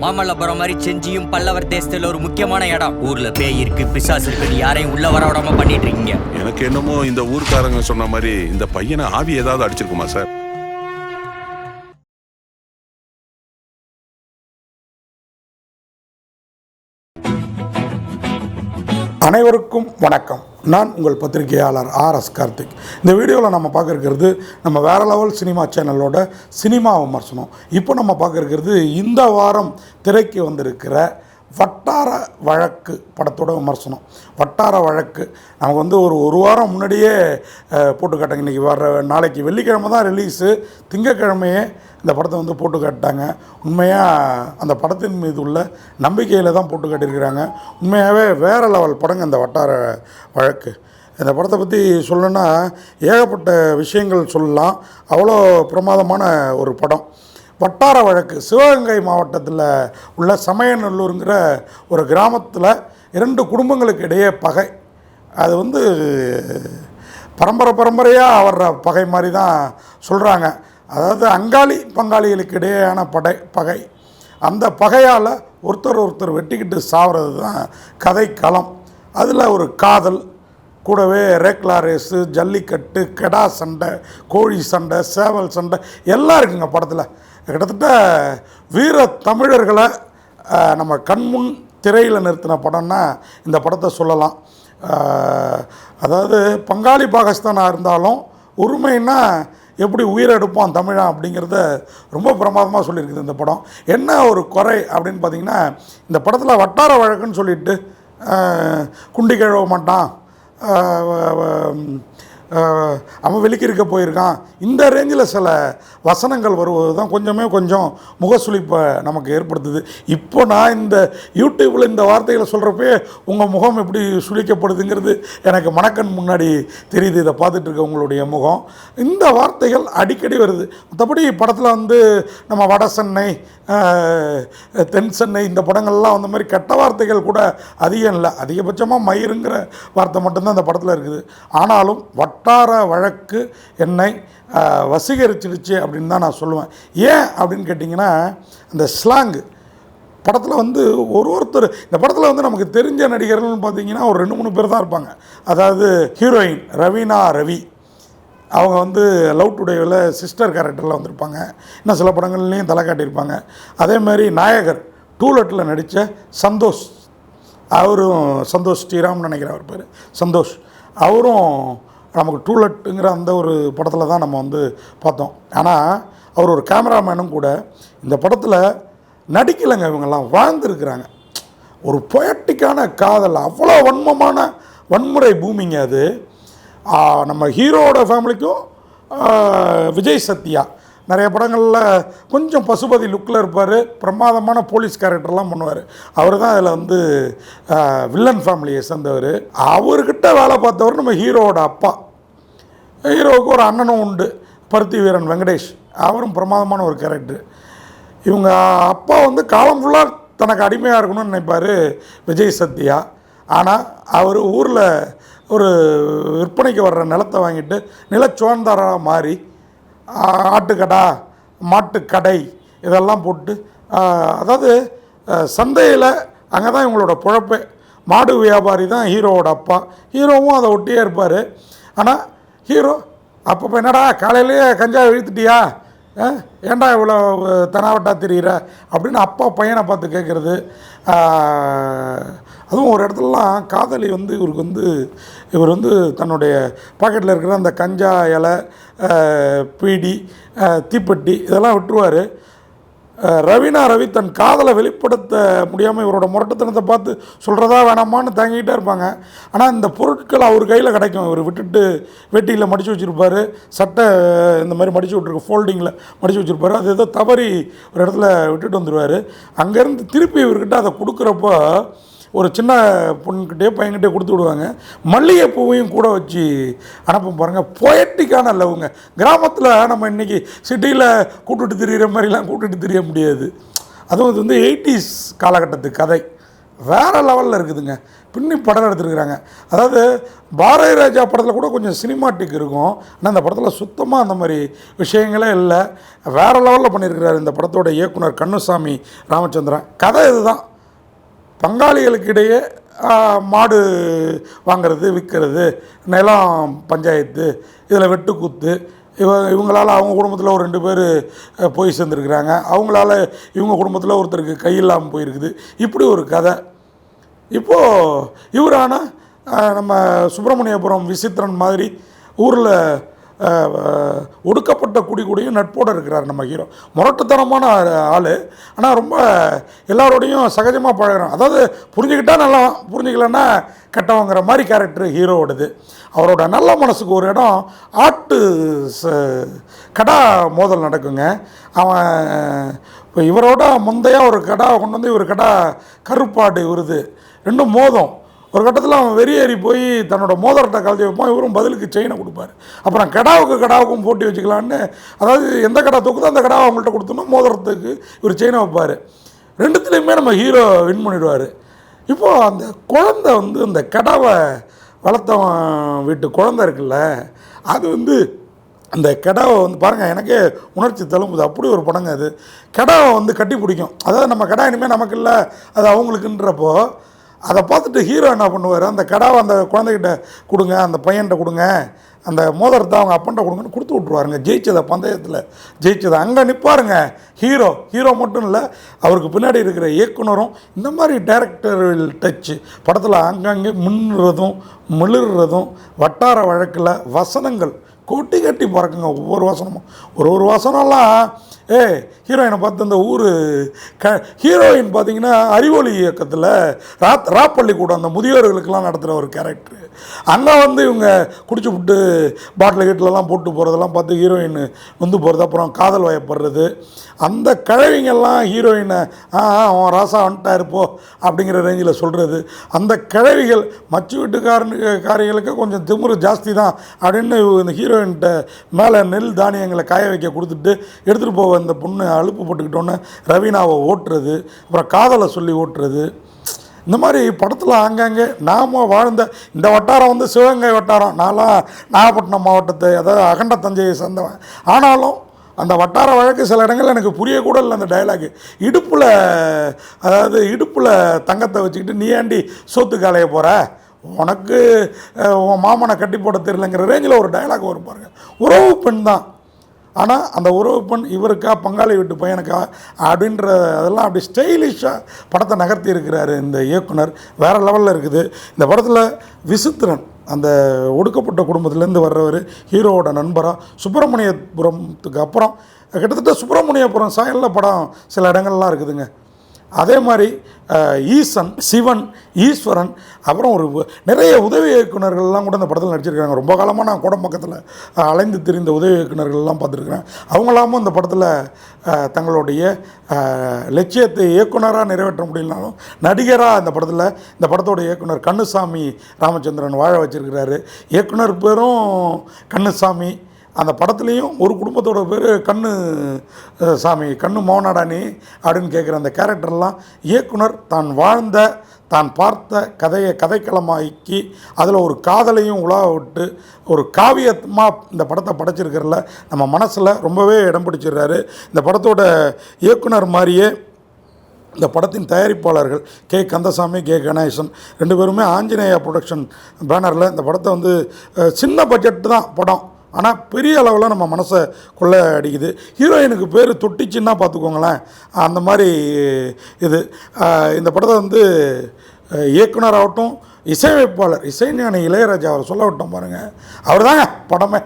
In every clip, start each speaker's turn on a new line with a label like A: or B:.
A: மாமல்லபுரம் மாதிரி செஞ்சியும் பல்லவர் தேசத்துல ஒரு முக்கியமான இடம். ஊர்ல பேய் இருக்கு பிசாசு இருக்குன்னு யாரையும் உள்ள வர விடாம பண்ணிட்டு இருக்கீங்க
B: எனக்கு என்னமோ இந்த ஊர்க்காரங்க சொன்ன மாதிரி இந்த பையனை ஆவி ஏதாவது அடிச்சிருக்குமா சார்?
C: அனைவருக்கும் வணக்கம். நான் உங்கள் பத்திரிகையாளர் ஆர் எஸ் கார்த்திக். இந்த வீடியோவில் நம்ம பார்க்க இருக்கிறது நம்ம வேற லெவல் சினிமா சேனலோட சினிமா விமர்சனம். இப்போ நம்ம பார்க்க இருக்கிறது இந்த வாரம் திரைக்கு வந்திருக்கிற வட்டார வழக்கு படத்தோட விமர்சனம். வட்டார வழக்கு. நமக்கு வந்து ஒரு ஒரு வாரம் முன்னாடியே போட்டு காட்டாங்க. இன்றைக்கி வர நாளைக்கு வெள்ளிக்கிழமை தான் ரிலீஸு திங்கக்கிழமையே இந்த படத்தை வந்து போட்டு காட்டாங்க உண்மையாக அந்த படத்தின் மீது உள்ள நம்பிக்கையில் தான் போட்டு காட்டியிருக்கிறாங்க. உண்மையாகவே வேறு லெவல் படங்க இந்த வட்டார வழக்கு. இந்த படத்தை பற்றி சொல்லணுன்னா ஏகப்பட்ட விஷயங்கள் சொல்லலாம். அவ்வளோ பிரமாதமான ஒரு படம். வட்டார வழக்கு சிவகங்கை மாவட்டத்தில் உள்ள சமயநல்லூருங்கிற ஒரு கிராமத்தில் இரண்டு குடும்பங்களுக்கு இடையே பகை. அது வந்து பரம்பரை பரம்பரையாக வர்ற பகை மாதிரி தான் சொல்கிறாங்க அதாவது அங்காளி பங்காளிகளுக்கு இடையேயான படை பகை. அந்த பகையால் ஒருத்தர் ஒருத்தர் வெட்டிக்கிட்டு சாவது தான் கதை களம். அதில் ஒரு காதல் கூடவே ரேக்லா ரேஸு ஜல்லிக்கட்டு கெடா சண்டை கோழி சண்டை சேவல் சண்டை எல்லாம் இருக்குங்க படத்தில். கிட்டத்தட்ட வீர தமிழர்களை நம்ம கண்முன் திரையில் நிறுத்தின படம்னா இந்த படத்தை சொல்லலாம். அதாவது பங்காளி பாகிஸ்தானாக இருந்தாலும் உரிமைன்னா எப்படி உயிரெடுப்போம் தமிழன் அப்படிங்கிறத ரொம்ப பிரமாதமாக சொல்லியிருக்குது இந்த படம். என்ன ஒரு குறை அப்படின்னு பார்த்தீங்கன்னா இந்த படத்தில் வட்டார வழக்குன்னு சொல்லிட்டு குண்டி கிழவ மாட்டான். அவன் வெளிக்கிருக்க போயிருக்கான். இந்த ரேஞ்சில் சில வசனங்கள் வருவது தான் கொஞ்சமே கொஞ்சம் முகசுளிப்பை நமக்கு ஏற்படுத்துது. இப்போ நான் இந்த யூடியூப்பில் இந்த வார்த்தைகளை சொல்கிறப்பே உங்கள் முகம் எப்படி சுழிக்கப்படுதுங்கிறது எனக்கு மனக்கண் முன்னாடி தெரியுது. இதை பார்த்துட்டு இருக்க உங்களுடைய முகம். இந்த வார்த்தைகள் அடிக்கடி வருது. மற்றபடி படத்தில் வந்து நம்ம வட சென்னை தென் சென்னை இந்த படங்கள்லாம் அந்த மாதிரி கெட்ட வார்த்தைகள் கூட அதிகம் இல்லை. அதிகபட்சமாக மயிருங்கிற வார்த்தை மட்டும்தான் அந்த படத்தில் இருக்குது. ஆனாலும் வட் வட்டார வழக்கு என்னை வசீகரிச்சிடுச்சு அப்படின்னு தான் நான் சொல்லுவேன். ஏன் அப்படின்னு கேட்டிங்கன்னா அந்த ஸ்லாங்கு படத்தில் வந்து ஒரு ஒருத்தர் இந்த படத்தில் வந்து நமக்கு தெரிஞ்ச நடிகர்கள்னு பார்த்தீங்கன்னா ஒரு ரெண்டு மூணு பேர் தான் இருப்பாங்க. அதாவது ஹீரோயின் ரவீனா ரவி. அவங்க வந்து லவ் டுடேவில் சிஸ்டர் கேரக்டரில் வந்திருப்பாங்க. இன்னும் சில படங்கள்லேயும் தலை காட்டியிருப்பாங்க. அதே மாதிரி நாயகர் டூலெட்டில் நடித்த சந்தோஷ். அவரும் சந்தோஷ் ஸ்ரீராம்னு நினைக்கிறேன் அவர் பேர். சந்தோஷ். அவரும் நமக்கு டூலெட்டுங்கிற அந்த ஒரு படத்தில் தான் நம்ம வந்து பார்த்தோம். ஆனால் அவர் ஒரு கேமராமேனும் கூட இந்த படத்தில் நடிக்கலைங்க இவங்கெல்லாம் வாழ்ந்துருக்கிறாங்க. ஒரு பொயட்டிக்கான காதல் அவ்வளோ வன்மமான வன்முறை பூமிங்க அது. நம்ம ஹீரோவோட ஃபேமிலிக்கும் விஜய் சத்யா. நிறைய படங்களில் கொஞ்சம் பசுபதி லுக்கில் இருப்பார். பிரமாதமான போலீஸ் கேரக்டர்லாம் பண்ணுவார். அவர் தான் அதில் வந்து வில்லன் ஃபேமிலியை சேர்ந்தவர். அவர்கிட்ட வேலை பார்த்தவர் நம்ம ஹீரோவோட அப்பா. ஹீரோவுக்கு ஒரு அண்ணனும் உண்டு. பருத்தி வீரன் வெங்கடேஷ். அவரும் பிரமாதமான ஒரு கேரக்டர் இவங்க அப்பா வந்து காலம் ஃபுல்லாக தனக்கு அடிமையாக இருக்கணும்னு நினைப்பார் விஜய் சத்யா. ஆனால் அவர் ஊரில் ஒரு விற்பனைக்கு வர்ற நிலத்தை வாங்கிட்டு நிலச்சுவந்தாராக மாறி ஆட்டுக்கடா மாட்டுக்கடை இதெல்லாம் போட்டு அதாவது சந்தையில் அங்கே தான் இவங்களோட பொழப்பே. மாடு வியாபாரி தான் ஹீரோவோட அப்பா. ஹீரோவும் அதை ஒட்டியே இருப்பார். ஆனால் ஹீரோ அப்பப்போ என்னடா காலையிலேயே கஞ்சா இழுத்துட்டியா? ஆ? ஏன்டா இவ்வளோ தெனாவட்டா தெரிகிற அப்படின்னு அப்பா பையனை பார்த்து கேட்குறது அதுவும் ஒரு இடத்துலலாம் காதலி வந்து இவருக்கு வந்து இவர் வந்து தன்னுடைய பாக்கெட்டில் இருக்கிற அந்த கஞ்சா இலை பீடி தீப்பெட்டி இதெல்லாம் விட்டுருவார். ரவினா ரவி தன் காதலை வெளிப்படுத்த முடியாமல் இவரோட முரட்டுத்தனத்தை பார்த்து சொல்கிறதா வேணாமான்னு தங்கிக்கிட்டே இருப்பாங்க. ஆனால் இந்த பொருட்கள் அவர் கையில் கிடைக்கும். இவர் விட்டுட்டு வெட்டியில் மடித்து வச்சுருப்பாரு. சட்டை இந்த மாதிரி மடித்து விட்ருக்கு ஃபோல்டிங்கில் மடித்து வச்சுருப்பார். அது ஏதோ தவறி ஒரு இடத்துல விட்டுட்டு வந்துடுவார் அங்கேருந்து திருப்பி இவர்கிட்ட அதை கொடுக்குறப்போ ஒரு சின்ன பொண்ணுக்கிட்டே பையன்கிட்டே கொடுத்து விடுவாங்க. மல்லிகைப்பூவையும் கூட வச்சு அனுப்பும் பாருங்கள் பொயட்டிக்கான லவ்ங்க கிராமத்தில் நம்ம இன்றைக்கி சிட்டியில் கூட்டுட்டு திரியிற மாதிரிலாம் கூட்டுட்டு திரிய முடியாது. அதுவும் இது வந்து எயிட்டிஸ் காலகட்டத்து கதை. வேறு லெவலில் இருக்குதுங்க. பின்னி படம் எடுத்துருக்குறாங்க. அதாவது பாரதி ராஜா படத்தில் கூட கொஞ்சம் சினிமாட்டிக் இருக்கும். ஆனால் இந்த படத்தில் சுத்தமாக அந்த மாதிரி விஷயங்களே இல்லை. வேறு லெவலில் பண்ணியிருக்கிறார் இந்த படத்தோட இயக்குனர் கண்ணுசாமி ராமச்சந்திரன். கதை இதுதான். பங்காளிகளுக்கு இடையே மாடு வாங்கிறது விற்கிறது நிலம் பஞ்சாயத்து இதில் வெட்டுக்கூத்து இவ இவங்களால் அவங்க குடும்பத்தில் ஒரு ரெண்டு பேர் போய் சேர்ந்துருக்குறாங்க. அவங்களால இவங்க குடும்பத்தில் ஒருத்தருக்கு கை இல்லாமல் போயிருக்குது. இப்படி ஒரு கதை. இப்போது இவரான நம்ம சுப்பிரமணியபுரம் விசித்திரன் மாதிரி ஊரில் ஒடுக்கப்பட்ட குடி கூடயும் நட்போடு இருக்கிறார் நம்ம ஹீரோ. முரட்டுத்தனமான ஆள். ஆனால் ரொம்ப எல்லாரோடையும் சகஜமாக பழகுறோம் அதாவது புரிஞ்சுக்கிட்டா நல்லா புரிஞ்சுக்கலன்னா கெட்டவங்கிற மாதிரி கேரக்டர் ஹீரோவோடது. அவரோட நல்ல மனசுக்கு ஒரு இடம் ஆட்டு ச கடா மோதல் நடக்குங்க. அவன் இப்போ இவரோட முந்தைய ஒரு கடா கொண்டு வந்து இவர் கடா கருப்பாடு வருது ரெண்டும் மோதும். ஒரு கட்டத்தில் அவன் வெறியேறி போய் தன்னோட மோதரத்தை கலத்தி வைப்பான். இவரும் பதிலுக்கு செயினை கொடுப்பாரு. அப்புறம் கடாவுக்கு கடாவுக்கும் போட்டி வச்சுக்கலான்னு அதாவது எந்த கடா தூக்குதோ அந்த கடாவை அவங்கள்ட்ட கொடுத்தோம்னா மோதிரத்துக்கு இவர் செயினை வைப்பார். ரெண்டுத்துலேயுமே நம்ம ஹீரோ வின் பண்ணிடுவார். இப்போது அந்த குழந்தை வந்து அந்த கடாவை வளர்த்தவன் வீட்டு குழந்தை இருக்குல்ல அது வந்து அந்த கெடாவை வந்து பாருங்கள் எனக்கே உணர்ச்சி தழும்புது. அப்படி ஒரு படங்க அது. கெடாவை வந்து கட்டி பிடிக்கும். அதாவது நம்ம கடா இனிமேல் நமக்கு இல்லை அது அவங்களுக்குன்றப்போ அதை பார்த்துட்டு ஹீரோ என்ன பண்ணுவார்? அந்த கடாவை அந்த குழந்தைகிட்ட கொடுங்க அந்த பையன்கிட்ட கொடுங்க அந்த மோதிரத்தை அவங்க அப்பன்ட்ட கொடுங்கன்னு கொடுத்து விட்ருவாருங்க ஜெயிச்சதை பந்தயத்தில் ஜெயிச்சதை அங்கே நிற்பாருங்க ஹீரோ ஹீரோ மட்டும் இல்லை அவருக்கு பின்னாடி இருக்கிற இயக்குனரும் இந்த மாதிரி டேரக்டர்கள் டச்சு படத்தில் அங்கங்கே மின்னுறதும் மிளிர்றதும் வட்டார வழக்கில் வசனங்கள் கொட்டி கட்டி பறக்குங்க ஒவ்வொரு வசனமும். ஒரு ஒரு வசனம்லாம் ஏ ஹீரோயினை பார்த்து அந்த ஊர் க ஹீரோயின் பார்த்தீங்கன்னா அறிவொளி இயக்கத்தில் ராத் ராப்பள்ளிக்கூடம் அந்த முதியோர்களுக்கெல்லாம் நடத்துகிற ஒரு கேரக்டர் அண்ணா வந்து இவங்க குடிச்சு விட்டு பாட்டில் கீட்டிலலாம் போட்டு போகிறதெல்லாம் பார்த்து ஹீரோயின் வந்து போகிறது அப்புறம் காதல் வயப்படுறது. அந்த கிழவிங்கெல்லாம் ஹீரோயினை ஆ ஆ, அவன் ராசா வந்துட்டா போ அப்படிங்கிற ரேஞ்சில் சொல்கிறது அந்த கிழவிகள் மச்சு வீட்டுக்காரனுக்கு காரிகளுக்கு கொஞ்சம் திமிரு ஜாஸ்தி தான் அப்படின்னு இந்த ஹீரோயின்கிட்ட மேலே நெல் தானியங்களை காய வைக்க கொடுத்துட்டு எடுத்துகிட்டு போக அந்த பொண்ணு அலுப்பு போட்டுக்கிட்டோன்னே ரவீனாவை ஓட்டுறது அப்புறம் காதலை சொல்லி ஓட்டுறது. இந்த மாதிரி படத்தில் ஆங்காங்கே நாம் வாழ்ந்த இந்த வட்டாரம் வந்து சிவகங்கை வட்டாரம். நான்லாம் நாகப்பட்டினம் மாவட்டத்தை அதாவது அகண்ட தஞ்சையை சேர்ந்தவன். ஆனாலும் அந்த வட்டார வழக்கு சில இடங்களில் எனக்கு புரியக்கூட இல்லை அந்த டைலாகு இடுப்பில் அதாவது இடுப்பில் தங்கத்தை வச்சுக்கிட்டு நீ ஏண்டி சோத்து காலைய போகிற உனக்கு உன் மாமனை கட்டி போட தெரியலங்கிற ரேஞ்சில் ஒரு டயலாக் வரும் பாருங்கள் உறவு பெண் தான். ஆனால் அந்த உறவு பெண் இவருக்கா பங்காளி வீட்டு பையனுக்கா அப்படின்ற அதெல்லாம் அப்படி ஸ்டைலிஷாக படத்தை நகர்த்தி இருக்கிறாரு இந்த இயக்குனர். வேறு லெவலில் இருக்குது. இந்த படத்தில் விசித்திரன் அந்த ஒடுக்கப்பட்ட குடும்பத்துலேருந்து வர்றவர் ஹீரோவோட நண்பராக சுப்பிரமணியபுரத்துக்கு அப்புறம் கிட்டத்தட்ட சுப்பிரமணியபுரம் சாயலில் படம் சில இடங்கள்லாம் இருக்குதுங்க. அதே மாதிரி ஈசன் சிவன் ஈஸ்வரன் அப்புறம் ஒரு நிறைய உதவி இயக்குனர்கள்லாம் கூட இந்த படத்தில் நடிச்சிருக்காங்க. ரொம்ப காலமாக நான் கூட பக்கத்தில் அலைந்து திரிந்த உதவி இயக்குனர்கள்லாம் பார்த்துருக்குறேன். அவங்களாமும் இந்த படத்தில் தங்களுடைய லட்சியத்தை இயக்குனராக நிறைவேற்ற முடியலனாலும் நடிகராக இந்த படத்தில் இந்த படத்தோட இயக்குனர் கண்ணுசாமி ராமச்சந்திரன் வாழ வச்சிருக்கிறாரு. இயக்குனர் பேரும் கண்ணுசாமி அந்த படத்துலேயும் ஒரு குடும்பத்தோட பேர் கண்ணு சாமி கண்ணு மௌனாடானி அப்படின்னு கேட்குற அந்த கேரக்டர்லாம் இயக்குனர் தான் வாழ்ந்த தான் பார்த்த கதையை கதைக்களமாக்கி அதில் ஒரு காதலையும் உலா விட்டு ஒரு காவியமாக இந்த படத்தை படைச்சிருக்கிறல நம்ம மனசில் ரொம்பவே இடம் பிடிச்சிடுறாரு. இந்த படத்தோட இயக்குனர் மாதிரியே இந்த படத்தின் தயாரிப்பாளர்கள் கே. கந்தசாமி கே. கணேசன் ரெண்டு பேருமே ஆஞ்சநேயா ப்ரொடக்ஷன் பேனரில் இந்த படத்தை வந்து சின்ன பட்ஜெட் தான் படம். ஆனால் பெரிய அளவில் நம்ம மனசை கொள்ளை அடிக்குது ஹீரோயினுக்கு பேர் தொட்டிச்சின்னா பார்த்துக்கோங்களேன் அந்த மாதிரி இது. இந்த படத்தை வந்து இயக்குனர் ஆகட்டும் இசையமைப்பாளர் இசைஞானி இளையராஜா அவர் சொல்ல விட்டோம் பாருங்கள் அவர் தாங்க படமே.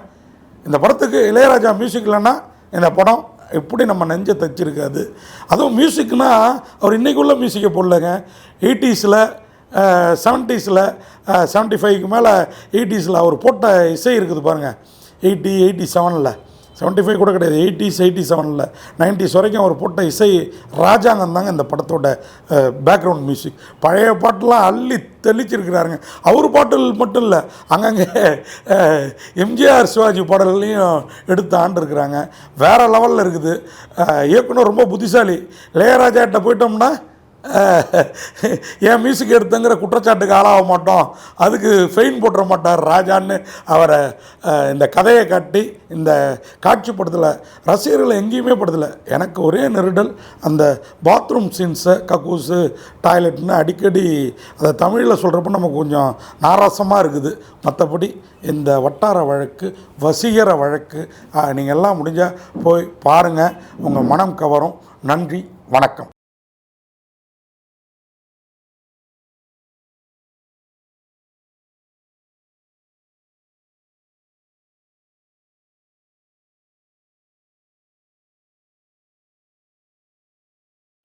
C: இந்த படத்துக்கு இளையராஜா மியூசிக் இல்லைன்னா இந்த படம் எப்படி நம்ம நெஞ்சை தச்சிருக்காது. அதுவும் மியூசிக்னால் அவர் இன்றைக்குள்ளே மியூசிக்கை போடலங்க. எயிட்டிஸில் செவன்ட்டீஸில் செவன்ட்டி ஃபைவ்க்கு மேலே எயிட்டிஸில் அவர் போட்ட இசை இருக்குது பாருங்கள் எயிட்டி எயிட்டி செவனில் செவன்ட்டி ஃபைவ் கூட கிடையாது எயிட்டிஸ் எயிட்டி செவனில் நைன்டிஸ் வரைக்கும் அவர் போட்ட இசை ராஜாங்கம் தாங்க இந்த படத்தோட பேக்ரவுண்ட் மியூசிக் பழைய பாட்டெலாம் அள்ளி தெளிச்சிருக்கிறாருங்க. அவர் பாட்டில் மட்டும் இல்லை அங்கங்கே எம்ஜிஆர் சிவாஜி பாடல்களையும் எடுத்து ஆண்டிருக்கிறாங்க. வேறு லெவலில் இருக்குது. இயக்குனர் ரொம்ப புத்திசாலி. இளையராஜாட்ட போயிட்டோம்னா ஏன் மியூசிக் எடுத்துங்கிற குற்றச்சாட்டுக்கு ஆளாக மாட்டோம். அதுக்கு ஃபெயின் போட்டுற மாட்டார் ராஜான்னு அவரை இந்த கதையை காட்டி இந்த காட்சிப்படுத்தலை ரசிகர்களை எங்கேயுமே படுத்தலை. எனக்கு ஒரே நெருடல் அந்த பாத்ரூம் சீன்ஸை கக்கூஸு டாய்லெட்னு அடிக்கடி அதை தமிழில் சொல்கிறப்ப நமக்கு கொஞ்சம் நாராசமாக இருக்குது. மற்றபடி இந்த வட்டார வழக்கு வசீகர வழக்கு நீங்கள் எல்லாம் முடிஞ்சால் போய் பாருங்கள் உங்கள் மனம் கவரும். நன்றி வணக்கம்.